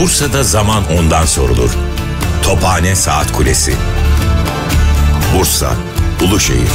Bursa'da zaman ondan sorulur. Tophane Saat Kulesi. Bursa, Uluşehir.